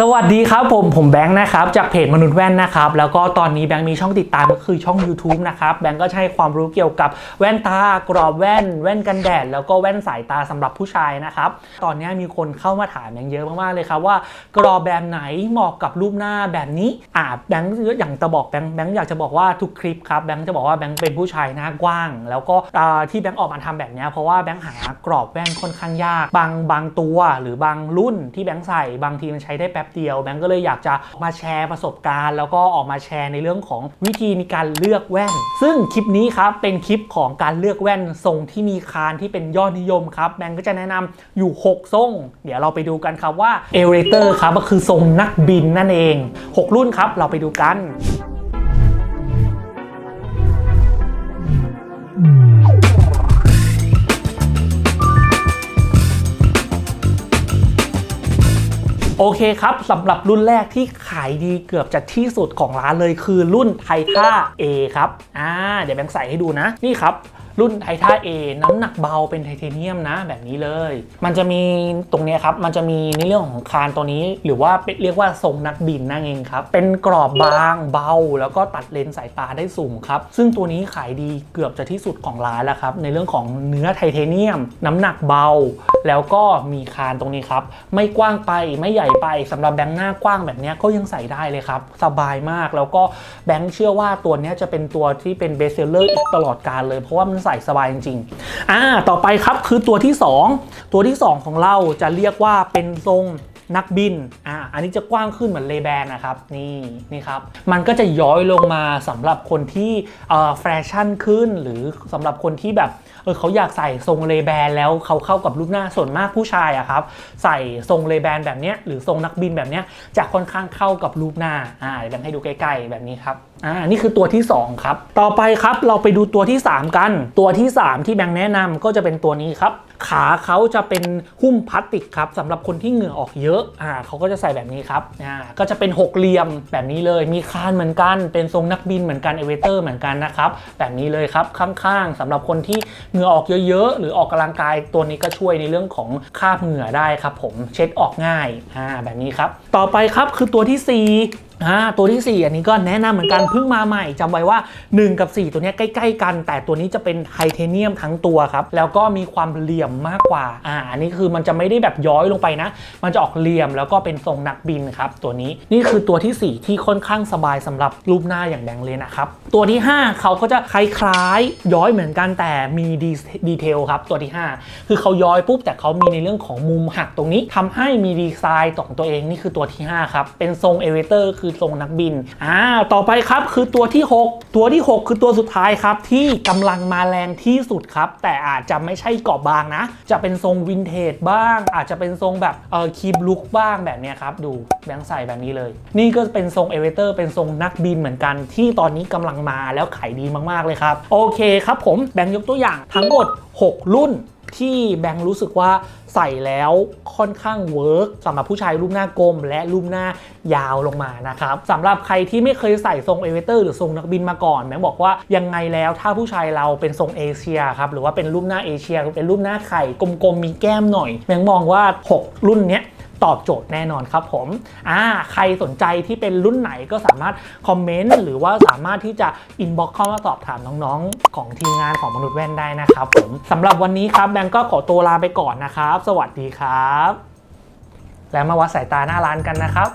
สวัสดีครับผมผมแบงค์นะครับจากเพจมนุษย์แว่นนะครับแล้วก็ตอนนี้แบงค์มีช่องติดตามก็คือช่อง YouTube นะครับแบงค์ก็ใช้ความรู้เกี่ยวกับแว่นตากรอบแว่น แว่นกันแดด แล้วก็แว่นสายตาสำหรับผู้ชายนะครับตอนนี้มีคนเข้ามาถามแบงค์เยอะมากๆเลยครับว่ากรอบแบบไหนเหมาะกับรูปหน้าแบบนี้อ่าแบงค์อย่างจะบอกแบงค์แบงค์อยากจะบอกว่าทุกคลิปครับแบงค์จะบอกว่าแบงค์เป็นผู้ชายหน้ากว้าง แล้วก็ที่แบงค์ออกมาทำแบบนี้เพราะว่าแบงค์หากรอบแว่นค่อนข้างยาก บางบางตัวหรือบางรุ่นที่แบงค์ใส่บางทีมันใช้ได้แป๊บเดียวแบงค์ก็เลยอยากจะมาแชร์ประสบการณ์ แล้วก็ออกมาแชร์ในเรื่องของวิธีในการเลือกแว่น ซึ่งคลิปนี้ครับเป็นคลิปของการเลือกแว่นทรงที่มีคานที่เป็นยอดนิยมครับแบงค์ก็จะแนะนำอยู่ 6 ทรง เดี๋ยวเราไปดูกันครับว่าเอเรเตอร์ครับก็คือทรงนักบินนั่นเอง 6 รุ่นครับเราไปดูกันโเคครับสำหรับรุ่นแรกที่ขายดีเกือบจะที่สุดของร้านเลยคือรุ่นไทท่า A ครับอ่าเดี๋ยวแบงค์ใส่ให้ดูนะนี่ครับรุ่นไทท่า A น้ำหนักเบาเป็นไทเทเนียมนะแบบนี้เลย มันจะมีตรงเนี้ยครับ มันจะมีในเรื่องของคานตัวนี้ หรือว่าเรียกว่าทรงนักบินนั่นเองครับ เป็นกรอบบางเบา แล้วก็ตัดเลนส์สายตาได้สูงครับ ซึ่งตัวนี้ขายดีเกือบจะที่สุดของร้านแล้วครับ ในเรื่องของเนื้อไทเทเนียม น้ำหนักเบา แล้วก็มีคานตรงนี้ครับ ไม่กว้างไปไม่ใหญ่ไปสำหรับแบงค์หน้ากว้างแบบนี้ก็ยังใส่ได้เลยครับ สบายมากแล้วก็แบงค์เชื่อว่าตัวนี้จะเป็นตัวที่เป็นเบสเซลเลอร์อีกตลอดการเลย เพราะว่ามันใส่สบายจริงๆอ่าต่อไปครับคือตัวที่ 2 ตัวที่ 2 ของเราจะเรียกว่าเป็นทรง นักบินอ่าอันนี้จะกว้างขึ้นเหมือนเลแบนนะครับนี่นี่ครับมันก็จะย้อยลงมาสำหรับคนที่เอ่อแฟชั่นขึ้น หรือสำหรับคนที่แบบเออเขาอยากใส่ทรงเลแบนแล้วเขาเข้ากับรูปหน้าส่วนมากผู้ชายอะครับใส่ทรงเลแบนแบบเนี้ยหรือทรงนักบินแบบเนี้ยจะค่อนข้างเข้ากับรูปหน้าอ่าเดี๋ยวแบงให้ดูใกล้ๆแบบนี้ครับ อ่านี่คือตัวที่ 2 ครับ ต่อไปครับเราไปดูตัวที่ 3 กัน ตัวที่ 3 ที่แบงค์แนะนำก็จะเป็นตัวนี้ครับ ขาเขาจะเป็นหุ้มพลาสติกครับสำหรับคนที่เหงื่อออกเยอะอ่าเขาก็จะใส่แบบนี้ครับอ่าก็จะเป็นหกเหลี่ยมแบบนี้เลยมีคานเหมือนกันเป็นทรงนักบินเหมือนกันเอเวเตอร์เหมือนกันนะครับแบบนี้เลยครับข้างๆสำหรับคนที่เหงื่อออกเยอะๆ หรือออกกำลังกายตัวนี้ก็ช่วยในเรื่องของคราบเหงื่อได้ครับผมเช็ดออกง่ายอ่าแบบนี้ครับต่อไปครับคือตัวที่ 4 อ่าตัวที่ 4 อันนี้ก็แนะนำเหมือนกันเพิ่งมาใหม่จำไว้ว่า 1 กับ 4 ตัวนี้ใกล้ๆกัน แต่ตัวนี้จะเป็นไทเทเนียมทั้งตัวครับ แล้วก็มีความเหลี่ยมมากกว่าอ่าอันนี้คือมันจะไม่ได้แบบย้อยลงไปนะ มันจะออกเหลี่ยมแล้วก็เป็นทรงนักบินครับ ตัวนี้นี่คือตัวที่ 4 ที่ค่อนข้างสบายสำหรับรูปหน้าอย่างแบงเลยนะครับตัวที่ 5 เขาก็จะคล้ายๆย้อยเหมือนกันแต่มีดีดีเทลครับตัวที่ 5 คือเขาย้อยปุ๊บแต่เขามีในเรื่องของมุมหักตรงนี้ทำให้มีดีไซน์ของตัวเองนี่คือตัวที่5ครับเป็นทรงเอเวเตอร์คือทรงนักบินอ่าต่อไปครับคือตัวที่ 6 ตัวที่ 6 คือตัวสุดท้ายครับที่กำลังมาแรงที่สุดครับ แต่อาจจะไม่ใช่กรอบบางนะ จะเป็นทรงวินเทจบ้าง อาจจะเป็นทรงแบบเออคีบลุกบ้างแบบเนี้ยครับ ดูแบงค์ใส่แบบนี้เลย นี่ก็เป็นทรงเอเวเตอร์เป็นทรงนักบินเหมือนกัน ที่ตอนนี้กำลังมาแล้วขายดีมากๆเลยครับ โอเคครับผมแบงค์ยกตัวอย่างทั้งหมด 6 รุ่น ที่แบงค์รู้สึกว่าใส่แล้วค่อนข้างเวิร์กสำหรับผู้ชายรูปหน้ากลม และรูปหน้ายาวลงมานะครับสำหรับใครที่ไม่เคยใส่ทรงเอเวเตอร์หรือทรงนักบินมาก่อนแบงค์บอกว่ายังไงแล้วถ้าผู้ชายเราเป็นทรงเอเชียครับหรือว่าเป็นรูปหน้าเอเชียเป็นรูปหน้าไข่กลมๆมีแก้มหน่อยแบงค์มองว่า 6 รุ่นเนี้ย ตอบโจทย์แน่นอนครับผมอ่าใครสนใจที่เป็นรุ่นไหนก็สามารถคอมเมนต์หรือว่าสามารถที่จะอินบ็อกเข้ามาสอบถามน้องๆ ของทีมงานของมนุษย์แว่นได้นะครับผมสำหรับวันนี้ครับแบงก์ก็ขอตัวลาไปก่อนนะครับ สวัสดีครับ แล้วมาวัดสายตาหน้าร้านกันนะครับ